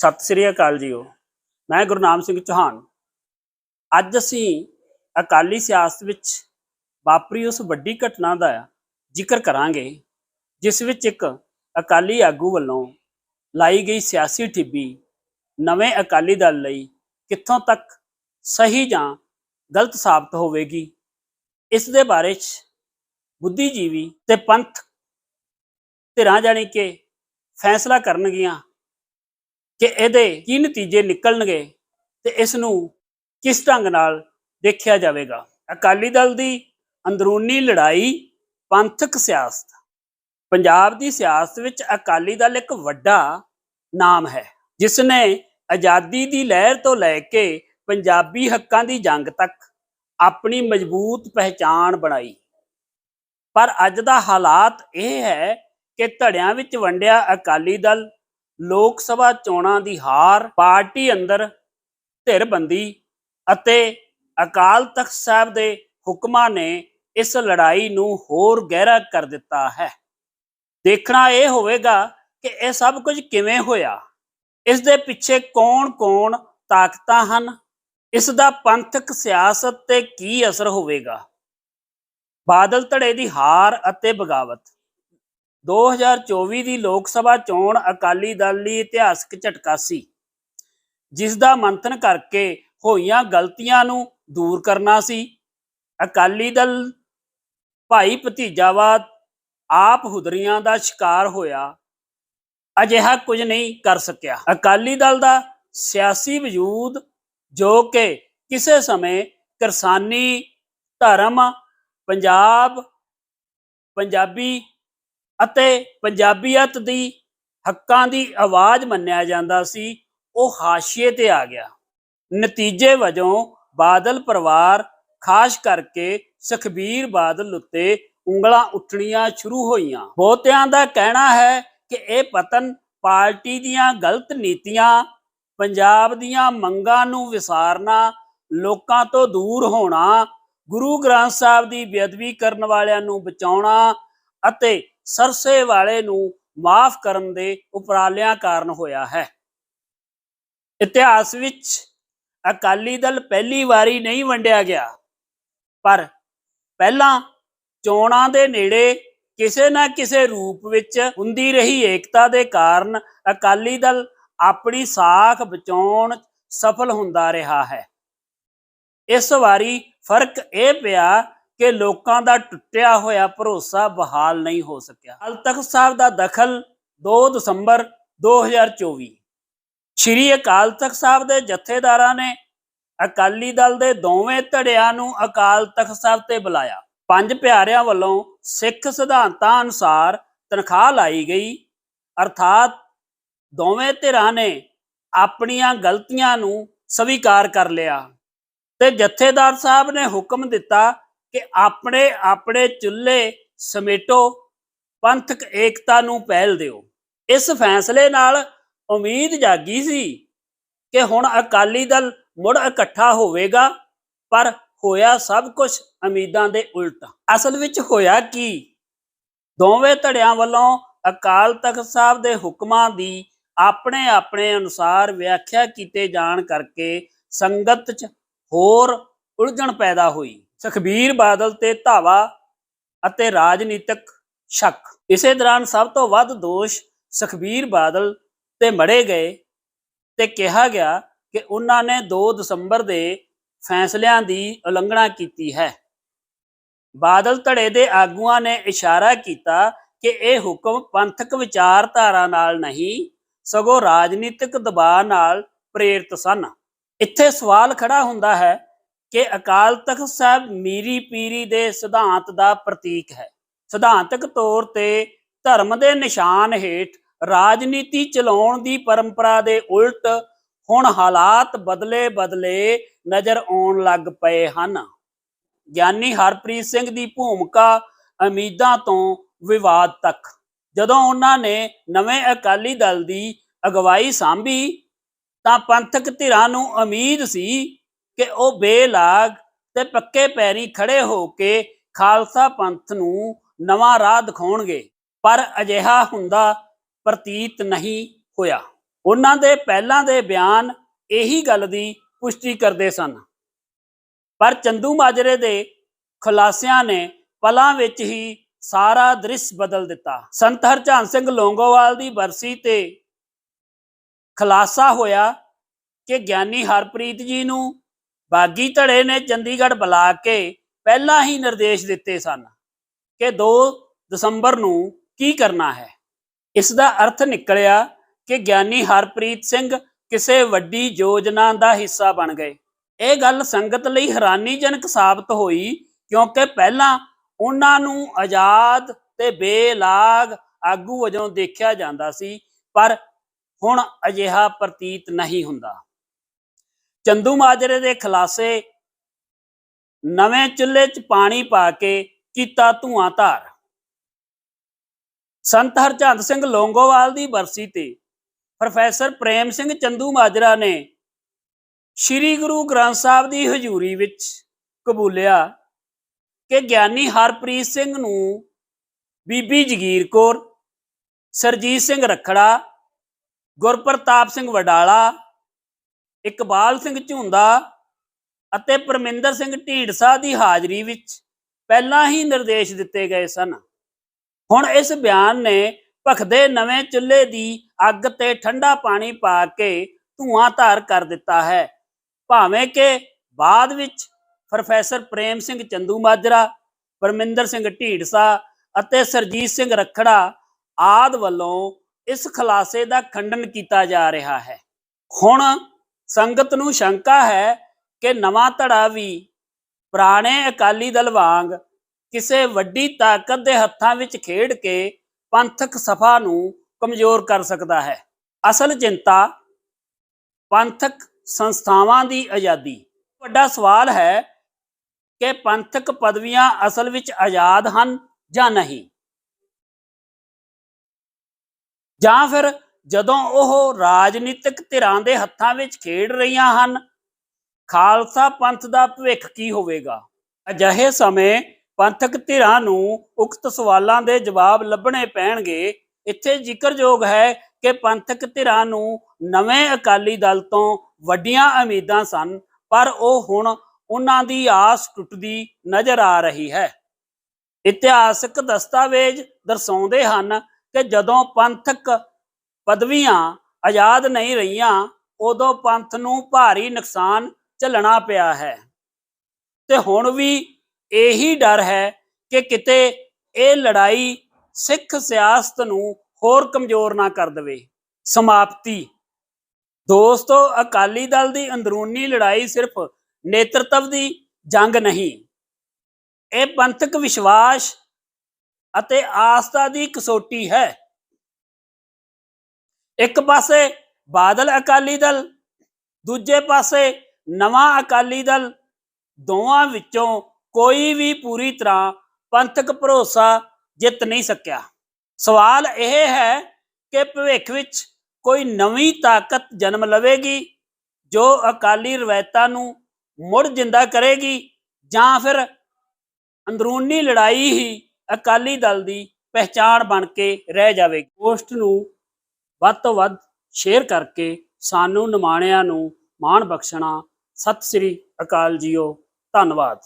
ਸਤਿ ਸ੍ਰੀ ਅਕਾਲ JIO. ਮੈਂ ਗੁਰਨਾਮ ਸਿੰਘ ਚੌਹਾਨ। ਅੱਜ ਅਸੀਂ ਅਕਾਲੀ ਸਿਆਸਤ ਵਿੱਚ ਵਾਪਰੀ ਉਸ ਵੱਡੀ ਘਟਨਾ ਦਾ ਜ਼ਿਕਰ ਕਰਾਂਗੇ, ਜਿਸ ਵਿੱਚ ਇੱਕ ਅਕਾਲੀ ਆਗੂ ਵੱਲੋਂ ਲਾਈ ਗਈ ਸਿਆਸੀ ਠਿੱਬੀ ਨਵੇਂ ਅਕਾਲੀ ਦਲ ਲਈ ਕਿੱਥੋਂ ਤੱਕ ਸਹੀ ਜਾਂ ਗਲਤ ਸਾਬਤ ਹੋਵੇਗੀ, ਇਸ ਦੇ ਬਾਰੇ 'ਚ ਬੁੱਧੀਜੀਵੀ ਤੇ ਪੰਥ ਧਿਰਾਂ ਜਾਣੀ ਕਿ ਫੈਸਲਾ ਕਰਨਗੀਆਂ ਕਿ ਇਹਦੇ ਕੀ ਨਤੀਜੇ ਨਿਕਲਣਗੇ ਤੇ ਇਸ ਨੂੰ ਕਿਸ ਢੰਗ ਨਾਲ ਦੇਖਿਆ ਜਾਵੇਗਾ? ਅਕਾਲੀ ਦਲ ਦੀ ਅੰਦਰੂਨੀ ਲੜਾਈ ਪੰਥਕ ਸਿਆਸਤ, ਪੰਜਾਬ ਦੀ ਸਿਆਸਤ ਵਿੱਚ ਅਕਾਲੀ ਦਲ ਇੱਕ ਵੱਡਾ ਨਾਮ ਹੈ ਜਿਸ ਨੇ ਆਜ਼ਾਦੀ ਦੀ ਲਹਿਰ ਤੋਂ ਲੈ ਕੇ ਪੰਜਾਬੀ ਹੱਕਾਂ ਦੀ ਜੰਗ ਤੱਕ ਆਪਣੀ ਮਜ਼ਬੂਤ ਪਹਿਚਾਣ ਬਣਾਈ। ਪਰ ਅੱਜ ਦਾ ਹਾਲਾਤ ਇਹ ਹੈ ਕਿ ਧੜਿਆਂ ਵਿੱਚ ਵੰਡਿਆ ਅਕਾਲੀ ਦਲ ਲੋਕ ਸਭਾ ਚੋਣਾਂ ਦੀ ਹਾਰ, ਪਾਰਟੀ ਅੰਦਰ ਧਿਰਬੰਦੀ ਅਤੇ ਅਕਾਲ ਤਖਤ ਸਾਹਿਬ ਦੇ ਹੁਕਮਾਂ ਨੇ ਇਸ ਲੜਾਈ ਨੂੰ ਹੋਰ ਗਹਿਰਾ ਕਰ ਦਿੱਤਾ ਹੈ। ਦੇਖਣਾ ਇਹ ਹੋਵੇਗਾ ਕਿ ਇਹ ਸਭ ਕੁਝ ਕਿਵੇਂ ਹੋਇਆ। ਇਸ ਦੇ ਪਿੱਛੇ ਕੌਣ-ਕੌਣ ਤਾਕਤਾਂ ਹਨ? ਇਸ ਦਾ ਪੰਥਕ ਸਿਆਸਤ ਤੇ ਕੀ ਅਸਰ ਹੋਵੇਗਾ? ਬਾਦਲ ਧੜੇ ਦੀ ਹਾਰ ਅਤੇ ਬਗਾਵਤ। 2024 ਦੀ ਲੋਕ ਸਭਾ ਚੋਣ ਅਕਾਲੀ ਦਲ ਲਈ ਇਤਿਹਾਸਕ ਝਟਕਾ ਸੀ ਜਿਸ ਦਾ ਮੰਥਨ ਕਰਕੇ ਹੋਈਆਂ ਗਲਤੀਆਂ ਨੂੰ ਦੂਰ ਕਰਨਾ ਸੀ। ਅਕਾਲੀ ਦਲ ਭਾਈ ਭਤੀਜਾਵਾਦ ਆਪ ਹੁਦਰੀਆਂ ਦਾ ਸ਼ਿਕਾਰ ਹੋਇਆ, ਅਜਿਹਾ ਕੁਝ ਨਹੀਂ ਕਰ ਸਕਿਆ। ਅਕਾਲੀ ਦਲ ਦਾ ਸਿਆਸੀ ਵਜੂਦ ਜੋ ਕਿ ਕਿਸੇ ਸਮੇਂ ਕਿਰਸਾਨੀ ਧਰਮ, ਪੰਜਾਬ, ਪੰਜਾਬੀ ਅਤੇ ਪੰਜਾਬੀਅਤ ਦੀ ਹੱਕਾਂ ਦੀ ਆਵਾਜ਼ ਮੰਨਿਆ ਜਾਂਦਾ ਸੀ, ਉਹ ਹਾਸ਼ੀਏ ਤੇ ਆ ਗਿਆ। ਨਤੀਜੇ ਵਜੋਂ ਬਾਦਲ ਪਰਿਵਾਰ ਖਾਸ ਕਰਕੇ ਸੁਖਬੀਰ ਬਾਦਲ ਉੱਤੇ ਉਂਗਲਾਂ ਉੱਠਣੀਆਂ ਸ਼ੁਰੂ ਹੋਈਆਂ। ਬਹੁਤਿਆਂ ਦਾ ਕਹਿਣਾ ਹੈ ਕਿ ਇਹ ਪਤਨ ਪਾਰਟੀ ਦੀਆਂ ਗਲਤ ਨੀਤੀਆਂ, ਪੰਜਾਬ ਦੀਆਂ ਮੰਗਾਂ ਨੂੰ ਵਿਸਾਰਨਾ, ਲੋਕਾਂ ਤੋਂ ਦੂਰ ਹੋਣਾ, ਗੁਰੂ ਗ੍ਰੰਥ ਸਾਹਿਬ ਦੀ ਬੇਅਦਬੀ ਕਰਨ ਵਾਲਿਆਂ ਨੂੰ ਬਚਾਉਣਾ ਅਤੇ ਸਰਸੇ ਵਾਲੇ ਨੂੰ ਮਾਫ ਕਰਨ ਦੇ ਉਪਰਾਲਿਆਂ ਕਾਰਨ ਹੋਇਆ ਹੈ। ਇਤਿਹਾਸ ਵਿੱਚ ਅਕਾਲੀ ਦਲ ਪਹਿਲੀ ਵਾਰੀ ਨਹੀਂ ਵੰਡਿਆ ਗਿਆ, ਪਰ ਪਹਿਲਾਂ ਚੋਣਾਂ ਦੇ ਨੇੜੇ ਕਿਸੇ ਨਾ ਕਿਸੇ ਰੂਪ ਵਿੱਚ ਹੁੰਦੀ ਰਹੀ ਏਕਤਾ ਦੇ ਕਾਰਨ ਅਕਾਲੀ ਦਲ ਆਪਣੀ ਸਾਖ ਬਚਾਉਣ ਸਫਲ ਹੁੰਦਾ ਰਿਹਾ ਹੈ। ਇਸ ਵਾਰੀ ਫ਼ਰਕ ਇਹ ਪਿਆ ਕਿ ਲੋਕਾਂ ਦਾ ਟੁੱਟਿਆ ਹੋਇਆ ਭਰੋਸਾ ਬਹਾਲ ਨਹੀਂ ਹੋ ਸਕਿਆ। ਅਕਾਲ ਤਖਤ ਸਾਹਿਬ ਦਾ ਦਖਲ 2 ਦਸੰਬਰ 2024 ਸ਼੍ਰੀ ਅਕਾਲ ਤਖਤ ਸਾਹਿਬ ਦੇ ਜਥੇਦਾਰਾਂ ਨੇ ਅਕਾਲੀ ਦਲ ਦੇ ਦੋਵੇਂ ਧੜਿਆਂ ਨੂੰ ਅਕਾਲ ਤਖਤ ਸਾਹਿਬ ਤੇ ਬੁਲਾਇਆ। ਪੰਜ ਪਿਆਰਿਆਂ ਵੱਲੋਂ ਸਿੱਖ ਸਿਧਾਂਤਾਂ ਅਨੁਸਾਰ ਤਨਖਾਹ ਲਾਈ ਗਈ। ਅਰਥਾਤ ਦੋਵੇਂ ਧਿਰਾਂ ਨੇ ਆਪਣੀਆਂ ਗਲਤੀਆਂ ਨੂੰ ਸਵੀਕਾਰ ਕਰ ਲਿਆ। ਤੇ ਜਥੇਦਾਰ ਸਾਹਿਬ ਨੇ ਹੁਕਮ ਦਿੱਤਾ ਕਿ ਆਪਣੇ ਆਪਣੇ ਚੁੱਲ੍ਹੇ ਸਮੇਟੋ, ਪੰਥਕ ਏਕਤਾ ਨੂੰ ਪਹਿਲ ਦਿਓ। ਇਸ ਫੈਸਲੇ ਨਾਲ ਉਮੀਦ ਜਾਗੀ ਸੀ ਕਿ ਹੁਣ ਅਕਾਲੀ ਦਲ ਮੁੜ ਇਕੱਠਾ ਹੋਵੇਗਾ, ਪਰ ਹੋਇਆ ਸਭ ਕੁਝ ਉਮੀਦਾਂ ਦੇ ਉਲਟ। ਅਸਲ ਵਿੱਚ ਹੋਇਆ ਕੀ? ਦੋਵੇਂ ਧੜਿਆਂ ਵੱਲੋਂ ਅਕਾਲ ਤਖਤ ਸਾਹਿਬ ਦੇ ਹੁਕਮਾਂ ਦੀ ਆਪਣੇ ਆਪਣੇ ਅਨੁਸਾਰ ਵਿਆਖਿਆ ਕੀਤੇ ਜਾਣ ਕਰਕੇ ਸੰਗਤ 'ਚ ਹੋਰ ਉਲਝਣ ਪੈਦਾ ਹੋਈ। ਸੁਖਬੀਰ ਬਾਦਲ ਤੇ ਧਾਵਾ ਅਤੇ ਰਾਜਨੀਤਿਕ ਸ਼ੱਕ। ਇਸੇ ਦੌਰਾਨ ਸਭ ਤੋਂ ਵੱਧ ਦੋਸ਼ ਸੁਖਬੀਰ ਬਾਦਲ ਤੇ ਮੜੇ ਗਏ ਤੇ ਕਿਹਾ ਗਿਆ ਕਿ ਉਹਨਾਂ ਨੇ 2 ਦਸੰਬਰ ਦੇ ਫੈਸਲਿਆਂ ਦੀ ਉਲੰਘਣਾ ਕੀਤੀ ਹੈ। ਬਾਦਲ ਧੜੇ ਦੇ ਆਗੂਆਂ ਨੇ ਇਸ਼ਾਰਾ ਕੀਤਾ ਕਿ ਇਹ ਹੁਕਮ ਪੰਥਕ ਵਿਚਾਰਧਾਰਾ ਨਾਲ ਨਹੀਂ, ਸਗੋਂ ਰਾਜਨੀਤਿਕ ਦਬਾਅ ਨਾਲ ਪ੍ਰੇਰਿਤ ਸਨ। ਇੱਥੇ ਸਵਾਲ ਖੜਾ ਹੁੰਦਾ ਹੈ ਕਿ ਅਕਾਲ ਤਖਤ ਸਾਹਿਬ ਮੀਰੀ ਪੀਰੀ ਦੇ ਸਿਧਾਂਤ ਦਾ ਪ੍ਰਤੀਕ ਹੈ। ਸਿਧਾਂਤਕ ਤੌਰ ਤੇ ਧਰਮ ਦੇ ਨਿਸ਼ਾਨ ਹੇਠ ਰਾਜਨੀਤੀ ਚਲਾਉਣ ਦੀ ਪਰੰਪਰਾ ਦੇ ਉਲਟ ਹੁਣ ਹਾਲਾਤ ਬਦਲੇ ਬਦਲੇ ਨਜ਼ਰ ਆਉਣ ਲੱਗ ਪਏ ਹਨ। ਗਿਆਨੀ ਹਰਪ੍ਰੀਤ ਸਿੰਘ ਦੀ ਭੂਮਿਕਾ ਉਮੀਦਾਂ ਤੋਂ ਵਿਵਾਦ ਤੱਕ। ਜਦੋਂ ਉਹਨਾਂ ਨੇ ਨਵੇਂ ਅਕਾਲੀ ਦਲ ਦੀ ਅਗਵਾਈ ਸੰਭੀ ਤਾਂ ਪੰਥਕ ਧਿਰਾਂ ਨੂੰ ਉਮੀਦ ਸੀ ਕਿ ਉਹ ਬੇਲਾਗ ਤੇ ਪੱਕੇ ਪੈਰੀ ਖੜੇ ਹੋ ਕੇ ਖਾਲਸਾ ਪੰਥ ਨੂੰ ਨਵਾਂ ਰਾਹ ਦਿਖਾਉਣਗੇ। ਪਰ ਅਜਿਹਾ ਹੁੰਦਾ ਪ੍ਰਤੀਤ ਨਹੀਂ ਹੋਇਆ। ਉਹਨਾਂ ਦੇ ਪਹਿਲਾਂ ਦੇ ਬਿਆਨ ਇਹੀ ਗੱਲ ਦੀ ਪੁਸ਼ਟੀ ਕਰਦੇ ਸਨ। ਪਰ ਚੰਦੂ ਮਾਜਰੇ ਦੇ ਖੁਲਾਸਿਆਂ ਨੇ ਪਲਾਂ ਵਿੱਚ ਹੀ ਸਾਰਾ ਦ੍ਰਿਸ਼ ਬਦਲ ਦਿੱਤਾ। ਸੰਤ ਹਰਚੰਦ ਸਿੰਘ ਲੋਂਗੋਵਾਲ ਦੀ ਬਰਸੀ ਤੇ ਖੁਲਾਸਾ ਹੋਇਆ ਕਿ ਗਿਆਨੀ ਹਰਪ੍ਰੀਤ ਜੀ ਨੂੰ ਬਾਗੀ ਧੜੇ ਨੇ ਚੰਡੀਗੜ੍ਹ ਬੁਲਾ ਕੇ ਪਹਿਲਾਂ ਹੀ ਨਿਰਦੇਸ਼ ਦਿੱਤੇ ਸਨ ਕਿ 2 ਦਸੰਬਰ ਨੂੰ ਕੀ ਕਰਨਾ ਹੈ। ਇਸ ਦਾ ਅਰਥ ਨਿਕਲਿਆ ਕਿ ਗਿਆਨੀ ਹਰਪ੍ਰੀਤ ਸਿੰਘ ਕਿਸੇ ਵੱਡੀ ਯੋਜਨਾ ਦਾ ਹਿੱਸਾ ਬਣ ਗਏ। ਇਹ ਗੱਲ ਸੰਗਤ ਲਈ ਹੈਰਾਨੀਜਨਕ ਸਾਬਤ ਹੋਈ ਕਿਉਂਕਿ ਪਹਿਲਾਂ ਉਹਨਾਂ ਨੂੰ ਆਜ਼ਾਦ ਤੇ ਬੇਲਾਗ ਆਗੂ ਵਜੋਂ ਦੇਖਿਆ ਜਾਂਦਾ ਸੀ, ਪਰ ਹੁਣ ਅਜਿਹਾ ਪ੍ਰਤੀਤ ਨਹੀਂ ਹੁੰਦਾ। ਚੰਦੂ ਮਾਜਰੇ ਦੇ ਖਲਾਸੇ ਨਵੇਂ ਚੁੱਲ੍ਹੇ 'ਚ ਪਾਣੀ ਪਾ ਕੇ ਕੀਤਾ ਧੂਆਂ ਧਾਰ। ਸੰਤ ਹਰਚੰਦ ਸਿੰਘ ਲੋਂਗੋਵਾਲ ਦੀ ਬਰਸੀ ਤੇ ਪ੍ਰੋਫੈਸਰ ਪ੍ਰੇਮ ਸਿੰਘ ਚੰਦੂ ਮਾਜਰਾ ਨੇ ਸ੍ਰੀ ਗੁਰੂ ਗ੍ਰੰਥ ਸਾਹਿਬ ਦੀ ਹਜ਼ੂਰੀ ਵਿੱਚ ਕਬੂਲਿਆ ਕਿ ਗਿਆਨੀ ਹਰਪ੍ਰੀਤ ਸਿੰਘ ਨੂੰ ਬੀਬੀ ਜਗੀਰ ਕੌਰ, ਸਰਜੀਤ ਸਿੰਘ ਰਖੜਾ, ਗੁਰਪ੍ਰਤਾਪ ਸਿੰਘ ਵਡਾਲਾ ਇਕਬਾਲ ਸਿੰਘ ਝੁੰਦਾ ਅਤੇ ਪਰਮਿੰਦਰ ਸਿੰਘ ਢੀਂਡਸਾ ਦੀ ਹਾਜ਼ਰੀ ਵਿੱਚ ਪਹਿਲਾਂ ਹੀ ਨਿਰਦੇਸ਼ ਦਿੱਤੇ ਗਏ ਸਨ। ਹੁਣ ਇਸ ਬਿਆਨ ਨੇ ਭਖਦੇ ਨਵੇਂ ਚੁੱਲ੍ਹੇ ਦੀ ਅੱਗ ਤੇ ਠੰਡਾ ਪਾਣੀ ਪਾ ਕੇ ਧੂਆਂ ਧਾਰ ਕਰ ਦਿੱਤਾ ਹੈ। ਭਾਵੇਂ ਕਿ ਬਾਅਦ ਵਿੱਚ ਪ੍ਰੋਫੈਸਰ ਪ੍ਰੇਮ ਸਿੰਘ ਚੰਦੂ ਮਾਜਰਾ, ਪਰਮਿੰਦਰ ਸਿੰਘ ਢੀਂਡਸਾ ਅਤੇ ਸਰਜੀਤ ਸਿੰਘ ਰਖੜਾ ਆਦ ਵੱਲੋਂ ਇਸ ਖੁਲਾਸੇ ਦਾ ਖੰਡਨ ਕੀਤਾ ਜਾ ਰਿਹਾ ਹੈ। ਹੁਣ ਸੰਗਤ ਨੂੰ ਸ਼ੰਕਾ ਹੈ ਕਿ ਨਵਾਂ ਧੜਾ ਵੀ ਪੁਰਾਣੇ ਅਕਾਲੀ ਦਲ ਵਾਂਗ ਕਿਸੇ ਵੱਡੀ ਤਾਕਤ ਦੇ ਹੱਥਾਂ ਵਿੱਚ ਖੇਡ ਕੇ ਪੰਥਕ ਸਫਾ ਨੂੰ ਕਮਜ਼ੋਰ ਕਰ ਸਕਦਾ ਹੈ। ਅਸਲ ਚਿੰਤਾ ਪੰਥਕ ਸੰਸਥਾਵਾਂ ਦੀ ਆਜ਼ਾਦੀ। ਵੱਡਾ ਸਵਾਲ ਹੈ ਕਿ ਪੰਥਕ ਪਦਵੀਆਂ ਅਸਲ ਵਿੱਚ ਆਜ਼ਾਦ ਹਨ ਜਾਂ ਨਹੀਂ। ਜਾਂ ਫਿਰ ਜਦੋਂ ਉਹ ਰਾਜਨੀਤਿਕ ਧਿਰਾਂ ਦੇ ਹੱਥਾਂ ਵਿੱਚ ਖੇਡ ਰਹੀਆਂ ਹਨ, ਖਾਲਸਾ ਪੰਥ ਦਾ ਭਵਿੱਖ ਕੀ ਹੋਵੇਗਾ? ਅਜਿਹੇ ਸਮੇਂ ਪੰਥਕ ਧਿਰਾਂ ਨੂੰ ਉਕਤ ਸਵਾਲਾਂ ਦੇ ਜਵਾਬ ਲੱਭਣੇ ਪੈਣਗੇ। ਇੱਥੇ ਜ਼ਿਕਰਯੋਗ ਹੈ ਕਿ ਪੰਥਕ ਧਿਰਾਂ ਨੂੰ ਨਵੇਂ ਅਕਾਲੀ ਦਲ ਤੋਂ ਵੱਡੀਆਂ ਉਮੀਦਾਂ ਸਨ, ਪਰ ਉਹ ਹੁਣ ਉਹਨਾਂ ਦੀ ਆਸ ਟੁੱਟਦੀ ਨਜ਼ਰ ਆ ਰਹੀ ਹੈ। ਇਤਿਹਾਸਕ ਦਸਤਾਵੇਜ਼ ਦਰਸਾਉਂਦੇ ਹਨ ਕਿ ਜਦੋਂ ਪੰਥਕ ਪਦਵੀਆਂ ਆਜ਼ਾਦ ਨਹੀਂ ਰਹੀਆਂ, ਉਦੋਂ ਪੰਥ ਨੂੰ ਭਾਰੀ ਨੁਕਸਾਨ ਝੱਲਣਾ ਪਿਆ ਹੈ। ਤੇ ਹੁਣ ਵੀ ਇਹੀ ਡਰ ਹੈ ਕਿ ਕਿਤੇ ਇਹ ਲੜਾਈ ਸਿੱਖ ਸਿਆਸਤ ਨੂੰ ਹੋਰ ਕਮਜ਼ੋਰ ਨਾ ਕਰ ਦੇਵੇ। ਸਮਾਪਤੀ। ਦੋਸਤੋ, ਅਕਾਲੀ ਦਲ ਦੀ ਅੰਦਰੂਨੀ ਲੜਾਈ ਸਿਰਫ ਨੇਤਰਤਵ ਦੀ ਜੰਗ ਨਹੀਂ, ਇਹ ਪੰਥਕ ਵਿਸ਼ਵਾਸ ਅਤੇ ਆਸਥਾ ਦੀ ਕਸੋਟੀ ਹੈ। ਇੱਕ ਪਾਸੇ ਬਾਦਲ ਅਕਾਲੀ ਦਲ, ਦੂਜੇ ਪਾਸੇ ਨਵਾਂ ਅਕਾਲੀ ਦਲ। ਦੋਵਾਂ ਵਿੱਚੋਂ ਕੋਈ ਵੀ ਪੂਰੀ ਤਰ੍ਹਾਂ ਪੰਥਕ ਭਰੋਸਾ ਜਿੱਤ ਨਹੀਂ ਸਕਿਆ। ਸਵਾਲ ਇਹ ਹੈ ਕਿ ਭਵਿੱਖ ਵਿੱਚ ਕੋਈ ਨਵੀਂ ਤਾਕਤ ਜਨਮ ਲਵੇਗੀ, ਜੋ ਅਕਾਲੀ ਰਵਾਇਤਾਂ ਨੂੰ ਮੁੜ ਜਿੰਦਾ ਕਰੇਗੀ, ਜਾਂ ਫਿਰ ਅੰਦਰੂਨੀ ਲੜਾਈ ਹੀ ਅਕਾਲੀ ਦਲ ਦੀ ਪਹਿਚਾਣ ਬਣ ਕੇ ਰਹਿ ਜਾਵੇਗੀ। ਪੋਸਟ ਨੂੰ ਵੱਧ ਤੋਂ ਵੱਧ ਸ਼ੇਅਰ ਕਰਕੇ ਸਾਨੂੰ ਨਿਮਾਣਿਆਂ ਨੂੰ ਮਾਣ ਬਖਸ਼ਣਾ। ਸਤਿ ਸ੍ਰੀ ਅਕਾਲ ਜੀਓ। ਧੰਨਵਾਦ।